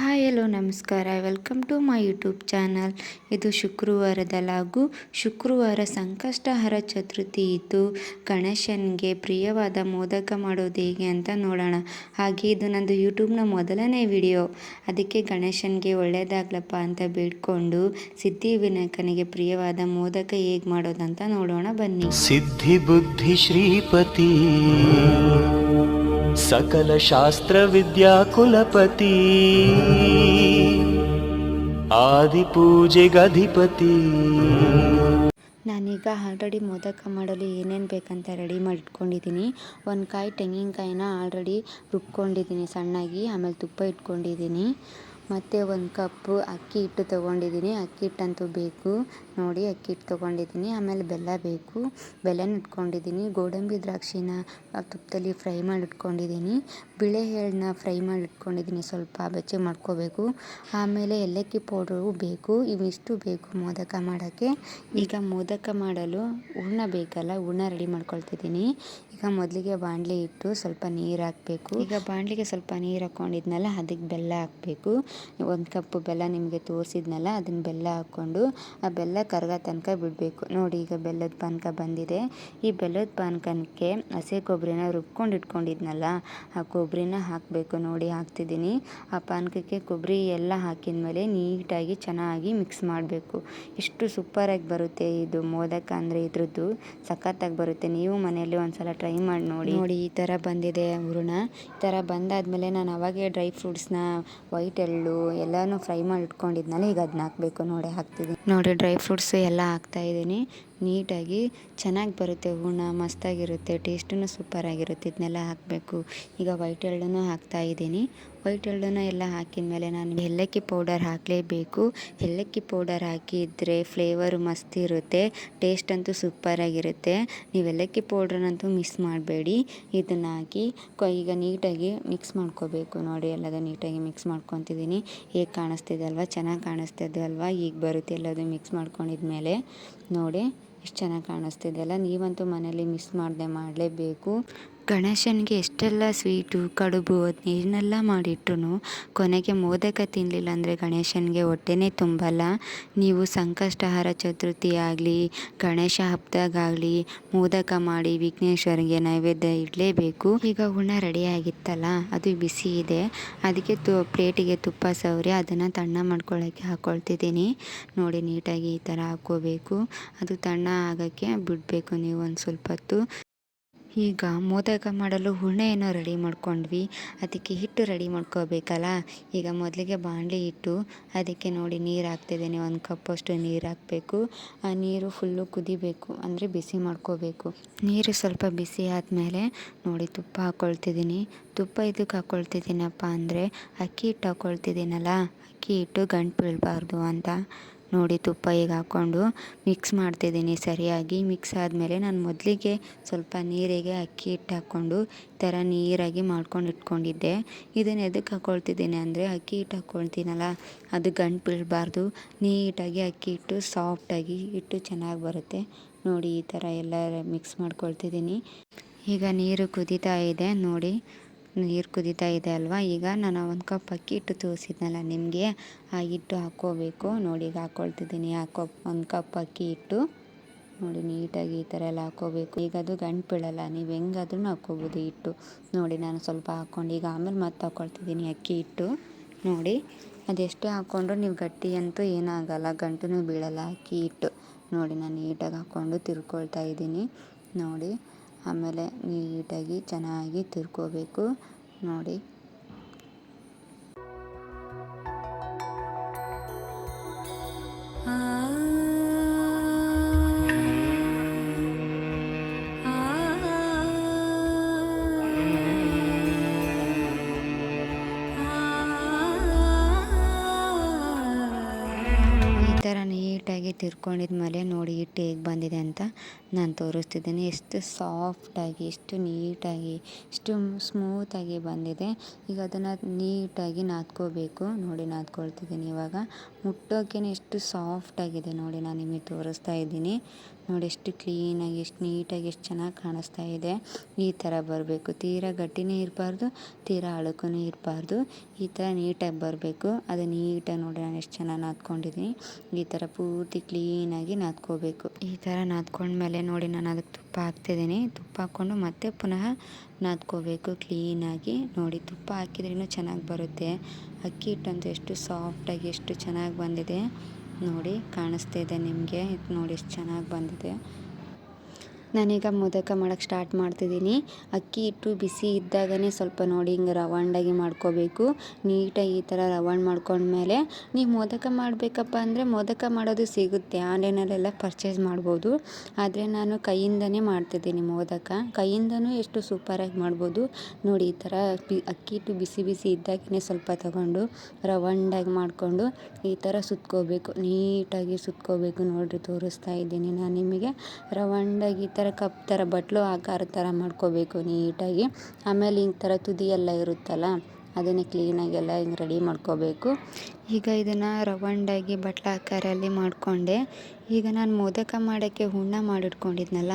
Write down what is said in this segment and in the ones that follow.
Hi, hello, ನಮಸ್ಕಾರ. Welcome to my YouTube channel. ಇದು ಶುಕ್ರವಾರದ ಲಾಗು. ಶುಕ್ರವಾರ ಸಂಕಷ್ಟಹರ ಚತುರ್ಥಿ ಇದ್ದು, ಗಣೇಶನಿಗೆ ಪ್ರಿಯವಾದ ಮೋದಕ ಮಾಡೋದು ಹೇಗೆ ಅಂತ ನೋಡೋಣ. ಹಾಗೆ ಇದು ನಂದು ಯೂಟ್ಯೂಬ್ನ ಮೊದಲನೇ ವಿಡಿಯೋ. ಅದಕ್ಕೆ ಗಣೇಶನಿಗೆ ಒಳ್ಳೆಯದಾಗ್ಲಪ್ಪ ಅಂತ ಬೇಡ್ಕೊಂಡು ಸಿದ್ಧಿ ವಿನಾಯಕನಿಗೆ ಪ್ರಿಯವಾದ ಮೋದಕ ಹೇಗೆ ಮಾಡೋದಂತ ನೋಡೋಣ ಬನ್ನಿ. ಸಿದ್ಧಿ ಬುದ್ಧಿ ಶ್ರೀಪತಿ. ಸಕಲ ಶಾಸ್ತ್ರ ವಿದ್ಯಾ ಕುಲಪತಿ. ಆದಿ ಪೂಜೆಗಧಿಪತಿ. ನಾನೀಗ ಆಲ್ರೆಡಿ ಮೋದಕ ಮಾಡಲು ಏನೇನು ಬೇಕಂತ ರೆಡಿ ಮಾಡಿ ಇಟ್ಕೊಂಡಿದ್ದೀನಿ ಒಂದು ಕಾಯಿ ತೆಂಗಿನಕಾಯಿನ ಆಲ್ರೆಡಿ ರುಬ್ಕೊಂಡಿದ್ದೀನಿ ಸಣ್ಣಾಗಿ, ಆಮೇಲೆ ತುಪ್ಪ ಇಟ್ಕೊಂಡಿದ್ದೀನಿ. ಮತ್ತು ಒಂದು ಕಪ್ಪು ಅಕ್ಕಿ ಹಿಟ್ಟು ತೊಗೊಂಡಿದ್ದೀನಿ. ಅಕ್ಕಿ ಹಿಟ್ಟಂತೂ ಬೇಕು. ನೋಡಿ, ಅಕ್ಕಿ ಹಿಟ್ಟು ತೊಗೊಂಡಿದ್ದೀನಿ. ಆಮೇಲೆ ಬೆಲ್ಲ ಬೇಕು. ಬೆಲ್ಲನ ಇಟ್ಕೊಂಡಿದ್ದೀನಿ. ಗೋಡಂಬಿ ದ್ರಾಕ್ಷಿನ ತುಪ್ಪದಲ್ಲಿ ಫ್ರೈ ಮಾಡಿ ಇಟ್ಕೊಂಡಿದ್ದೀನಿ ಬಿಳೆ ಎಳ್ಳನ್ನ ಫ್ರೈ ಮಾಡಿ ಇಟ್ಕೊಂಡಿದ್ದೀನಿ ಸ್ವಲ್ಪ ಬೆಚ್ಚಗೆ ಮಾಡ್ಕೋಬೇಕು. ಆಮೇಲೆ ಏಲಕ್ಕಿ ಪೌಡ್ರು ಬೇಕು. ಇವಿಷ್ಟು ಬೇಕು ಮೋದಕ ಮಾಡೋಕ್ಕೆ. ಈಗ ಮೋದಕ ಮಾಡಲು ಹೂರ್ಣ ಬೇಕಲ್ಲ, ಹೂರ್ಣ ರೆಡಿ ಮಾಡ್ಕೊಳ್ತಿದ್ದೀನಿ. ಈಗ ಮೊದಲಿಗೆ ಬಾಣಲೆ ಇಟ್ಟು ಸ್ವಲ್ಪ ನೀರು ಹಾಕಬೇಕು. ಈಗ ಬಾಣಲಿಗೆ ಸ್ವಲ್ಪ ನೀರು ಹಾಕ್ಕೊಂಡಿದ್ನಲ್ಲ ಅದಕ್ಕೆ ಬೆಲ್ಲ ಹಾಕಬೇಕು. ಒಂದು ಕಪ್ಪು ಬೆಲ್ಲ ನಿಮಗೆ ತೋರಿಸಿದ್ನಲ್ಲ ಅದನ್ನು ಬೆಲ್ಲ ಹಾಕ್ಕೊಂಡು ಆ ಬೆಲ್ಲ ಕರಗ ತನಕ ಬಿಡಬೇಕು. ನೋಡಿ, ಈಗ ಬೆಲ್ಲದ ಪಾನಕ ಬಂದಿದೆ. ಈ ಬೆಲ್ಲದ ಪಾನಕಕ್ಕೆ ಹಸಿ ಕೊಬ್ಬರಿನ ರುಬ್ಕೊಂಡು ಇಟ್ಕೊಂಡಿದ್ನಲ್ಲ, ಆ ಕೊಬ್ಬರಿನ ಹಾಕಬೇಕು ನೋಡಿ, ಹಾಕ್ತಿದ್ದೀನಿ. ಆ ಪಾನಕಕ್ಕೆ ಕೊಬ್ಬರಿ ಎಲ್ಲ ಹಾಕಿದ್ಮೇಲೆ ನೀಟಾಗಿ ಚೆನ್ನಾಗಿ ಮಿಕ್ಸ್ ಮಾಡಬೇಕು. ಎಷ್ಟು ಸೂಪರಾಗಿ ಬರುತ್ತೆ ಇದು ಮೋದಕ ಅಂದರೆ ಇದ್ರದ್ದು. ಸಖತ್ತಾಗಿ ಬರುತ್ತೆ. ನೀವು ಮನೆಯಲ್ಲಿ ಒಂದ್ಸಲ ಟ್ರೈ ಮಾಡಿ ನೋಡಿ. ನೋಡಿ, ಈ ಥರ ಬಂದಿದೆ ಹೂರಣ. ಈ ಥರ ಬಂದಾದಮೇಲೆ ನಾನು ಅವಾಗೇ ಡ್ರೈ ಫ್ರೂಟ್ಸ್ನ, ವೈಟ್ ಎಳ್ಳು ಎಲ್ಲನೂ ಫ್ರೈ ಮಾಡಿ ಇಟ್ಕೊಂಡಿದ್ನಲ್ಲ ಈಗ ಅದನ್ನ ಹಾಕಬೇಕು ನೋಡಿ, ಹಾಕ್ತಿದ್ದೀನಿ. ನೋಡಿ, ಡ್ರೈ ಫ್ರೂಟ್ಸ್ ಎಲ್ಲ ಹಾಕ್ತಾ ಇದ್ದೀನಿ. ನೀಟಾಗಿ ಚೆನ್ನಾಗಿ ಬರುತ್ತೆ, ಹೂರ್ಣ ಮಸ್ತಾಗಿರುತ್ತೆ ಟೇಸ್ಟೂ ಸೂಪರಾಗಿರುತ್ತೆ ಇದನ್ನೆಲ್ಲ ಹಾಕಬೇಕು. ಈಗ ವೈಟ್ ಎಳ್ಳನ್ನು ಹಾಕ್ತಾ ಇದ್ದೀನಿ. ವೈಟ್ ಎಳ್ಳನ್ನು ಎಲ್ಲ ಹಾಕಿದ ಮೇಲೆ ನಾನು ಏಲಕ್ಕಿ ಪೌಡರ್ ಹಾಕಲೇಬೇಕು. ಏಲಕ್ಕಿ ಪೌಡರ್ ಹಾಕಿದರೆ ಫ್ಲೇವರ್ ಮಸ್ತ್ ಇರುತ್ತೆ ಟೇಸ್ಟ್ ಅಂತೂ ಸೂಪರಾಗಿರುತ್ತೆ. ನೀವು ಏಲಕ್ಕಿ ಪೌಡ್ರನ್ನಂತೂ ಮಿಸ್ ಮಾಡಬೇಡಿ. ಇದನ್ನು ಹಾಕಿ ಈಗ ನೀಟಾಗಿ ಮಿಕ್ಸ್ ಮಾಡ್ಕೋಬೇಕು. ನೋಡಿ, ಎಲ್ಲದ ನೀಟಾಗಿ ಮಿಕ್ಸ್ ಮಾಡ್ಕೊತಿದ್ದೀನಿ. ಹೇಗೆ ಕಾಣಿಸ್ತಿದೆ ಅಲ್ವಾ? ಚೆನ್ನಾಗಿ ಕಾಣಿಸ್ತಿದೆ ಅಲ್ವಾ? ಈಗ ಬರುತ್ತೆ ಎಲ್ಲದು ಮಿಕ್ಸ್ ಮಾಡ್ಕೊಂಡಿದ್ಮೇಲೆ. ನೋಡಿ. ಎಷ್ಟು ಚೆನ್ನಾಗಿ ಕಾಣಿಸ್ತಿದೆ ಅಲ್ಲ? ನೀವಂತೂ ಮನೇಲಿ ಮಿಸ್ ಮಾಡದೆ ಮಾಡಲೇಬೇಕು. ಗಣೇಶನಿಗೆ ಎಷ್ಟೆಲ್ಲ ಸ್ವೀಟು, ಕಡುಬು ಅದನ್ನೇನೆಲ್ಲ ಮಾಡಿಟ್ರೂ ಕೊನೆಗೆ ಮೋದಕ ತಿನ್ನಲಿಲ್ಲ ಅಂದರೆ ಗಣೇಶನಿಗೆ ಹೊಟ್ಟೆನೇ ತುಂಬಲ್ಲ. ನೀವು ಸಂಕಷ್ಟಹಾರ ಚತುರ್ಥಿ ಆಗಲಿ ಗಣೇಶ ಹಬ್ಬದಾಗಲಿ ಮೋದಕ ಮಾಡಿ ವಿಘ್ನೇಶ್ವರಿಗೆ ನೈವೇದ್ಯ ಇಡಲೇಬೇಕು. ಈಗ ಹುಣ ರೆಡಿ ಆಗಿತ್ತಲ್ಲ, ಅದು ಬಿಸಿ ಇದೆ. ಅದಕ್ಕೆ ತು, ಪ್ಲೇಟಿಗೆ ತುಪ್ಪ ಸವರಿ ಅದನ್ನು ತಣ್ಣ ಮಾಡ್ಕೊಳ್ಳೋಕ್ಕೆ ಹಾಕ್ಕೊಳ್ತಿದ್ದೀನಿ ನೋಡಿ ನೀಟಾಗಿ ಈ ಥರ ಹಾಕ್ಕೋಬೇಕು. ಅದು ತಣ್ಣ ಆಗೋಕ್ಕೆ ಬಿಡಬೇಕು ನೀವು ಒಂದು ಸ್ವಲ್ಪ ಹೊತ್ತು. ಈಗ ಮೋದಕ ಮಾಡಲು ಹೂರ್ಣೆಯನ್ನು ರೆಡಿ ಮಾಡ್ಕೊಂಡ್ವಿ. ಅದಕ್ಕೆ ಹಿಟ್ಟು ರೆಡಿ ಮಾಡ್ಕೋಬೇಕಲ್ಲ? ಈಗ ಮೊದಲಿಗೆ ಬಾಣಲಿ ಇಟ್ಟು ಅದಕ್ಕೆ ನೋಡಿ ನೀರು ಹಾಕ್ತಿದ್ದೀನಿ. ಒಂದು ಕಪ್ಪಷ್ಟು ನೀರು ಹಾಕಬೇಕು. ಆ ನೀರು ಫುಲ್ಲು ಕುದಿಬೇಕು, ಅಂದರೆ ಬಿಸಿ ಮಾಡ್ಕೋಬೇಕು. ನೀರು ಸ್ವಲ್ಪ ಬಿಸಿ ಆದಮೇಲೆ ನೋಡಿ ತುಪ್ಪ ಹಾಕ್ಕೊಳ್ತಿದ್ದೀನಿ ತುಪ್ಪ ಇದಕ್ಕೆ ಹಾಕ್ಕೊಳ್ತಿದ್ದೀನಪ್ಪ ಅಂದರೆ ಅಕ್ಕಿ ಹಿಟ್ಟು ಹಾಕ್ಕೊಳ್ತಿದ್ದೀನಲ್ಲ ಅಕ್ಕಿ ಹಿಟ್ಟು ಗಂಟು ಬೀಳಬಾರ್ದು ಅಂತ. ನೋಡಿ ತುಪ್ಪ ಈಗ ಹಾಕ್ಕೊಂಡು ಮಿಕ್ಸ್ ಮಾಡ್ತಿದ್ದೀನಿ ಸರಿಯಾಗಿ. ಮಿಕ್ಸ್ ಆದಮೇಲೆ ನಾನು ಮೊದಲಿಗೆ ಸ್ವಲ್ಪ ನೀರಿಗೆ ಅಕ್ಕಿ ಹಿಟ್ಟು ಹಾಕ್ಕೊಂಡು ಈ ಥರ ನೀರಾಗಿ ಮಾಡ್ಕೊಂಡು ಇಟ್ಕೊಂಡಿದ್ದೆ. ಇದನ್ನು ಎದಕ್ಕೆ ಹಾಕ್ಕೊಳ್ತಿದ್ದೀನಿ ಅಂದರೆ ಅಕ್ಕಿ ಹಿಟ್ಟು ಹಾಕ್ಕೊಳ್ತೀನಲ್ಲ ಅದು ಗಂಟು ಬೀಳಬಾರ್ದು. ನೀಟಾಗಿ ಅಕ್ಕಿ ಹಿಟ್ಟು ಸಾಫ್ಟಾಗಿ ಹಿಟ್ಟು ಚೆನ್ನಾಗಿ ಬರುತ್ತೆ. ನೋಡಿ ಈ ಥರ ಎಲ್ಲ ಮಿಕ್ಸ್ ಮಾಡ್ಕೊಳ್ತಿದ್ದೀನಿ. ಈಗ ನೀರು ಕುದೀತಾ ಇದೆ, ನೋಡಿ ನೀರು ಕುದೀತಾ ಇದೆ ಅಲ್ವಾ? ಈಗ ನಾನು ಒಂದು ಕಪ್ ಅಕ್ಕಿ ಹಿಟ್ಟು ತೋರಿಸಿದ್ನಲ್ಲ, ನಿಮಗೆ? ಆ ಹಿಟ್ಟು ಹಾಕ್ಕೋಬೇಕು. ನೋಡಿ, ಈಗ ಹಾಕ್ಕೊಳ್ತಿದ್ದೀನಿ ಕಪ್ ಒಂದು ಕಪ್ ಅಕ್ಕಿ ಹಿಟ್ಟು. ನೋಡಿ, ನೀಟಾಗಿ ಈ ಥರ ಎಲ್ಲ ಹಾಕ್ಕೋಬೇಕು. ಈಗ ಅದು ಗಂಟು ಬೀಳಲ್ಲ. ನೀವು ಹೆಂಗಾದ್ರೂ ಹಾಕ್ಕೋಬೋದು ಹಿಟ್ಟು. ನೋಡಿ, ನಾನು ಸ್ವಲ್ಪ ಹಾಕ್ಕೊಂಡು, ಈಗ ಆಮೇಲೆ ಮತ್ತೆ ಹಾಕ್ಕೊಳ್ತಿದ್ದೀನಿ ಅಕ್ಕಿ ಹಿಟ್ಟು. ನೋಡಿ, ಅದೆಷ್ಟೇ ಹಾಕ್ಕೊಂಡ್ರು ನೀವು ಗಟ್ಟಿ ಅಂತೂ ಏನಾಗಲ್ಲ. ಗಂಟು ಬೀಳಲ್ಲ ಅಕ್ಕಿ ಹಿಟ್ಟು. ನೋಡಿ, ನಾನು ನೀಟಾಗಿ ಹಾಕ್ಕೊಂಡು ತಿರ್ಕೊಳ್ತಾ ಇದ್ದೀನಿ. ನೋಡಿ ಆಮೇಲೆ ನೀಟಾಗಿ ಚೆನ್ನಾಗಿ ತಿರ್ಕೋಬೇಕು. ನೋಡಿ. ನೀಟಾಗಿ ತಿರ್ಕೊಂಡಿದ್ಮೇಲೆ ನೋಡಿ ಹಿಟ್ಟು ಹೇಗೆ ಬಂದಿದೆ ಅಂತ ನಾನು ತೋರಿಸ್ತಿದ್ದೀನಿ. ಎಷ್ಟು ಸಾಫ್ಟಾಗಿ ಎಷ್ಟು ನೀಟಾಗಿ ಎಷ್ಟು ಸ್ಮೂತಾಗಿ ಬಂದಿದೆ. ಈಗ ಅದನ್ನು ನೀಟಾಗಿ ನಾದ್ಕೋಬೇಕು. ನೋಡಿ ನಾದ್ಕೊಳ್ತಿದ್ದೀನಿ ಇವಾಗ. ಮುಟ್ಟೋಕೆ ಎಷ್ಟು ಸಾಫ್ಟಾಗಿದೆ ನೋಡಿ ನಾನು ನಿಮಗೆ ತೋರಿಸ್ತಾ ಇದ್ದೀನಿ. ನೋಡಿ ಎಷ್ಟು ಕ್ಲೀನಾಗಿ ಎಷ್ಟು ನೀಟಾಗಿ ಎಷ್ಟು ಚೆನ್ನಾಗಿ ಕಾಣಿಸ್ತಾ ಇದೆ. ಈ ಥರ ಬರಬೇಕು. ತೀರಾ ಗಟ್ಟಿನೇ ಇರಬಾರ್ದು, ತೀರಾ ಅಳುಕೂ ಇರಬಾರ್ದು. ಈ ಥರ ನೀಟಾಗಿ ಬರಬೇಕು. ಅದು ನೀಟಾಗಿ ನೋಡಿ ನಾನು ಎಷ್ಟು ಚೆನ್ನಾಗಿ ನಾದ್ಕೊಂಡಿದ್ದೀನಿ. ಈ ಥರ ಪೂರ್ತಿ ಕ್ಲೀನಾಗಿ ನಾದ್ಕೋಬೇಕು. ಈ ಥರ ನಾದ್ಕೊಂಡ್ಮೇಲೆ ನೋಡಿ ನಾನು ಅದಕ್ಕೆ ತುಪ್ಪ ಹಾಕ್ತಿದ್ದೀನಿ. ತುಪ್ಪ ಹಾಕ್ಕೊಂಡು ಮತ್ತೆ ಪುನಃ ನಾದ್ಕೋಬೇಕು ಕ್ಲೀನಾಗಿ ನೋಡಿ. ತುಪ್ಪ ಹಾಕಿದ್ರೆ ಚೆನ್ನಾಗಿ ಬರುತ್ತೆ. ಅಕ್ಕಿ ಹಿಟ್ಟಂತೂ ಎಷ್ಟು ಸಾಫ್ಟಾಗಿ ಎಷ್ಟು ಚೆನ್ನಾಗಿ ಬಂದಿದೆ. ನೋಡಿ ಕಾಣಿಸ್ತಾ ಇದೆ ನಿಮಗೆ. ಇದು ನೋಡಿ ಎಷ್ಟು ಚೆನ್ನಾಗಿ ಬಂದಿದೆ. ನಾನೀಗ ಮೋದಕ ಮಾಡೋಕ್ಕೆ ಸ್ಟಾರ್ಟ್ ಮಾಡ್ತಿದ್ದೀನಿ. ಅಕ್ಕಿ ಹಿಟ್ಟು ಬಿಸಿ ಇದ್ದಾಗನೇ ಸ್ವಲ್ಪ ನೋಡಿ ಹಿಂಗೆ ರವಂಡಾಗಿ ಮಾಡ್ಕೋಬೇಕು. ನೀಟಾಗಿ ಈ ಥರ ರವಂಡ್ ಮಾಡ್ಕೊಂಡ್ಮೇಲೆ ನೀವು ಮೋದಕ ಮಾಡಬೇಕಪ್ಪ ಅಂದರೆ ಮೋದಕ ಮಾಡೋದು ಸಿಗುತ್ತೆ. ಆನ್ಲೈನಲ್ಲೆಲ್ಲ ಪರ್ಚೇಸ್ ಮಾಡ್ಬೋದು. ಆದರೆ ನಾನು ಕೈಯಿಂದನೇ ಮಾಡ್ತಿದ್ದೀನಿ ಮೋದಕ. ಕೈಯಿಂದನೂ ಎಷ್ಟು ಸೂಪರಾಗಿ ಮಾಡ್ಬೋದು. ನೋಡಿ ಈ ಥರ ಅಕ್ಕಿ ಹಿಟ್ಟು ಬಿಸಿ ಬಿಸಿ ಇದ್ದಾಗೇ ಸ್ವಲ್ಪ ತಗೊಂಡು ರವಂಡಾಗಿ ಮಾಡಿಕೊಂಡು ಈ ಥರ ಸುತ್ಕೋಬೇಕು. ನೀಟಾಗಿ ಸುತ್ಕೋಬೇಕು ನೋಡಿರಿ ತೋರಿಸ್ತಾ ಇದ್ದೀನಿ ನಾನು ನಿಮಗೆ. ರವಂಡಾಗಿ ಥರ ಕಪ್ ಥರ ಬಟ್ಲು ಆಕಾರ ಥರ ಮಾಡ್ಕೋಬೇಕು ನೀಟಾಗಿ. ಆಮೇಲೆ ಈ ಥರ ತುದಿ ಎಲ್ಲ ಇರುತ್ತಲ್ಲ, ಅದನ್ನೇ ಕ್ಲೀನಾಗೆಲ್ಲ ಹಿಂಗೆ ರೆಡಿ ಮಾಡ್ಕೋಬೇಕು. ಈಗ ಇದನ್ನು ರವಂಡಾಗಿ ಬಟ್ಲ ಆಕಾರಲ್ಲಿ ಮಾಡಿಕೊಂಡೆ. ಈಗ ನಾನು ಮೋದಕ ಮಾಡೋಕ್ಕೆ ಹೂರ್ಣ ಮಾಡಿಟ್ಕೊಂಡಿದ್ನಲ್ಲ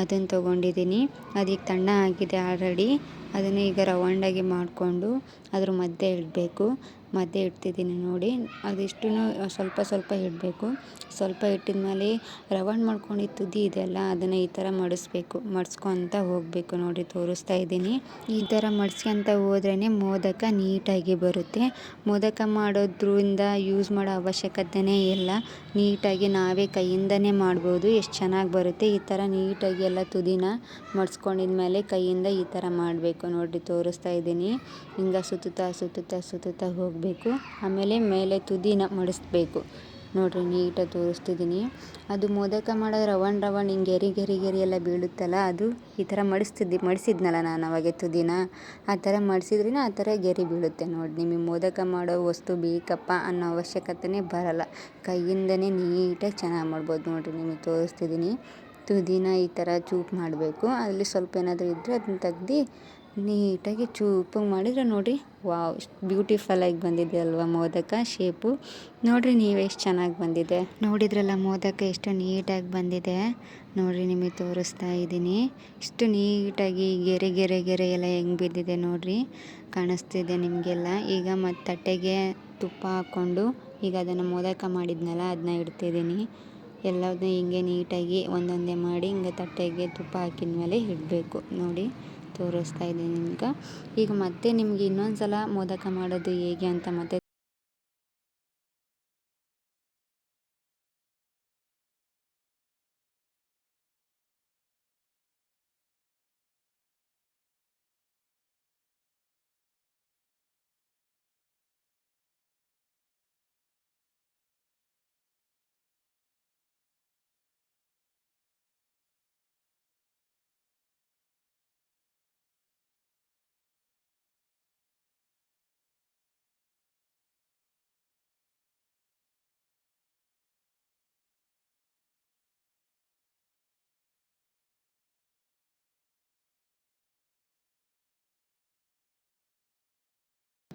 ಅದನ್ನು ತೊಗೊಂಡಿದ್ದೀನಿ ಅದೀಗ ತಣ್ಣ ಆಗಿದೆ ಆಲ್ರೆಡಿ. ಅದನ್ನು ಈಗ ರವಂಡಾಗಿ ಮಾಡಿಕೊಂಡು ಅದ್ರ ಮಧ್ಯೆ ಇಡಬೇಕು. ಮಧ್ಯೆ ಇಡ್ತಿದ್ದೀನಿ ನೋಡಿ. ಅದಿಷ್ಟು ಸ್ವಲ್ಪ ಸ್ವಲ್ಪ ಇಡಬೇಕು. ಸ್ವಲ್ಪ ಇಟ್ಟಿದ ಮೇಲೆ ರವಂಡ್ ಮಾಡ್ಕೊಂಡಿದ್ದ ತುದಿ ಇದೆಯಲ್ಲ ಅದನ್ನು ಈ ಥರ ಮಡಿಸ್ಬೇಕು. ಮಡ್ಸ್ಕೊತ ಹೋಗಬೇಕು ನೋಡಿ, ತೋರಿಸ್ತಾ ಇದ್ದೀನಿ. ಈ ಥರ ಮಡ್ಸ್ಕೊತ ಹೋದ್ರೇ ಮೋದಕ ನೀಟಾಗಿ ಬರುತ್ತೆ. ಮೋದಕ ಮಾಡೋದ್ರಿಂದ ಯೂಸ್ ಮಾಡೋ ಅವಶ್ಯಕತೆನೇ ಇಲ್ಲ. ನೀಟಾಗಿ ನಾವೇ ಕೈಯಿಂದನೇ ಮಾಡ್ಬೋದು. ಎಷ್ಟು ಚೆನ್ನಾಗಿ ಬರುತ್ತೆ. ಈ ಥರ ನೀಟಾಗಿ ಎಲ್ಲ ತುದಿನ ಮಡ್ಸ್ಕೊಂಡಿದ್ಮೇಲೆ ಕೈಯಿಂದ ಈ ಥರ ಮಾಡಬೇಕು ನೋಡಿ, ತೋರಿಸ್ತಾ ಇದ್ದೀನಿ. ಹಿಂಗೆ ಸುತ್ತುತ್ತಾ ಸುತ್ತುತ್ತಾ ಸುತ್ತುತ್ತಾ ಹೋಗಬೇಕು ಆಮೇಲೆ ಮೇಲೆ ತುದಿನ ಮಡಿಸ್ಬೇಕು. ನೋಡಿರಿ ನೀಟಾಗಿ ತೋರಿಸ್ತಿದ್ದೀನಿ. ಅದು ಮೋದಕ ಮಾಡೋದು ರವಣ ರವಣ ಹಿಂಗೆ ಗೆರಿ ಗೆರಿ ಗೆರಿ ಎಲ್ಲ ಬೀಳುತ್ತಲ್ಲ, ಅದು ಈ ಥರ ಮಡಿಸ್ತಿದ್ದೆ, ಮಡಿಸಿದ್ನಲ್ಲ ನಾನು ಅವಾಗೆ ತುದಿನ. ಆ ಥರ ಮಡಿಸಿದ್ರಿನ ಆ ಥರ ಗೆರಿ ಬೀಳುತ್ತೆ ನೋಡಿ. ನಿಮಗೆ ಮೋದಕ ಮಾಡೋ ವಸ್ತು ಬೇಕಪ್ಪ ಅನ್ನೋ ಅವಶ್ಯಕತೆನೇ ಬರಲ್ಲ. ಕೈಯಿಂದನೇ ನೀಟಾಗಿ ಚೆನ್ನಾಗಿ ಮಾಡ್ಬೋದು ನೋಡಿರಿ ನಿಮಗೆ ತೋರಿಸ್ತಿದ್ದೀನಿ. ತುದಿನ ಈ ಥರ ಚೂಪ್ ಮಾಡಬೇಕು. ಅಲ್ಲಿ ಸ್ವಲ್ಪ ಏನಾದರೂ ಇದ್ದರೆ ಅದನ್ನ ತೆಗ್ದು ನೀಟಾಗಿ ಚೂಪಾಗಿ ಮಾಡಿದ್ರೆ ನೋಡಿ. ವಾವ್ ಎಷ್ಟು ಬ್ಯೂಟಿಫುಲ್ಲಾಗಿ ಬಂದಿದೆ ಅಲ್ವಾ ಮೋದಕ ಶೇಪು ನೋಡಿರಿ ನೀವು ಎಷ್ಟು ಚೆನ್ನಾಗಿ ಬಂದಿದೆ. ನೋಡಿದ್ರಲ್ಲ ಮೋದಕ ಎಷ್ಟು ನೀಟಾಗಿ ಬಂದಿದೆ. ನೋಡಿರಿ ನಿಮಗೆ ತೋರಿಸ್ತಾ ಇದ್ದೀನಿ. ಇಷ್ಟು ನೀಟಾಗಿ ಗೆರೆ ಗೆರೆ ಗೆರೆ ಎಲ್ಲ ಹೆಂಗೆ ಬಿದ್ದಿದೆ ನೋಡಿರಿ. ಕಾಣಿಸ್ತಿದೆ ನಿಮಗೆಲ್ಲ. ಈಗ ಮತ್ತು ತಟ್ಟೆಗೆ ತುಪ್ಪ ಹಾಕ್ಕೊಂಡು ಈಗ ಅದನ್ನು ಮೋದಕ ಮಾಡಿದ್ನಲ್ಲ ಅದನ್ನ ಇಡ್ತಿದ್ದೀನಿ. ಎಲ್ಲದನ್ನ ಹಿಂಗೆ ನೀಟಾಗಿ ಒಂದೊಂದೇ ಮಾಡಿ ಹಿಂಗೆ ತಟ್ಟೆಗೆ ತುಪ್ಪ ಹಾಕಿದ ಮೇಲೆ ಇಡಬೇಕು. ನೋಡಿ. ತೋರಿಸ್ತಾ ಇದ್ದೀನಿ ನಿಮ್ಗೆ ಈಗ ಮತ್ತೆ ನಿಮಗೆ ಇನ್ನೊಂದು ಸಲ ಮೋದಕ ಮಾಡೋದು ಹೇಗೆ ಅಂತ ಮತ್ತೆ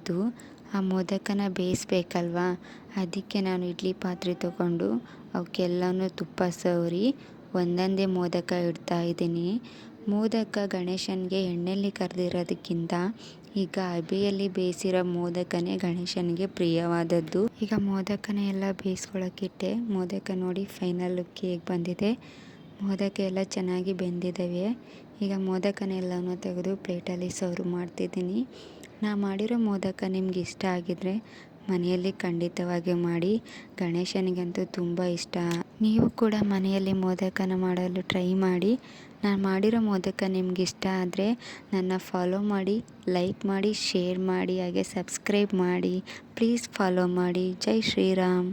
ಇಟ್ಟು ಆ ಮೋದಕನ ಬೇಯಿಸ್ಬೇಕಲ್ವ? ಅದಕ್ಕೆ ನಾನು ಇಡ್ಲಿ ಪಾತ್ರೆ ತಗೊಂಡು ಅವಕ್ಕೆಲ್ಲನೂ ತುಪ್ಪ ಸವರಿ, ಒಂದೊಂದೇ ಮೋದಕ ಇಡ್ತಾ ಇದ್ದೀನಿ. ಮೋದಕ ಗಣೇಶನಿಗೆ ಎಣ್ಣೆಯಲ್ಲಿ ಕರೆದಿರೋದಕ್ಕಿಂತ ಈಗ ಅಬಿಯಲ್ಲಿ ಬೇಯಿಸಿರೋ ಮೋದಕನೇ ಗಣೇಶನಿಗೆ ಪ್ರಿಯವಾದದ್ದು. ಈಗ ಮೋದಕನ ಎಲ್ಲ ಬೇಯಿಸ್ಕೊಳ್ಳೋಕ್ಕಿಟ್ಟೆ ಮೋದಕ ನೋಡಿ ಫೈನಲ್ ಲುಕ್ ಹೇಗೆ ಬಂದಿದೆ. ಮೋದಕ ಎಲ್ಲ ಚೆನ್ನಾಗಿ ಬೆಂದಿದ್ದಾವೆ ಈಗ ಮೋದಕನೆಲ್ಲನೂ ತೆಗೆದು ಪ್ಲೇಟಲ್ಲಿ ಸರ್ವ್ ಮಾಡ್ತಿದ್ದೀನಿ. ನಾ ಮಾಡಿರೋ ಮೋದಕ ನಿಮ್ಗೆ ಇಷ್ಟ ಆಗಿದ್ರೆ ಮನೆಯಲ್ಲಿ ಖಂಡಿತವಾಗಿ ಮಾಡಿ. ಗಣೇಶನಿಗಂತೂ ತುಂಬ ಇಷ್ಟ. ನೀವು ಕೂಡ ಮನೆಯಲ್ಲಿ ಮೋದಕನ ಮಾಡಲು ಟ್ರೈ ಮಾಡಿ. ನಾನು ಮಾಡಿರೋ ಮೋದಕ ನಿಮ್ಗೆ ಇಷ್ಟ ಆದರೆ ನನ್ನ ಫಾಲೋ ಮಾಡಿ, ಲೈಕ್ ಮಾಡಿ, ಶೇರ್ ಮಾಡಿ, ಹಾಗೆ ಸಬ್ಸ್ಕ್ರೈಬ್ ಮಾಡಿ. ಪ್ಲೀಸ್ ಫಾಲೋ ಮಾಡಿ. ಜೈ ಶ್ರೀರಾಮ್.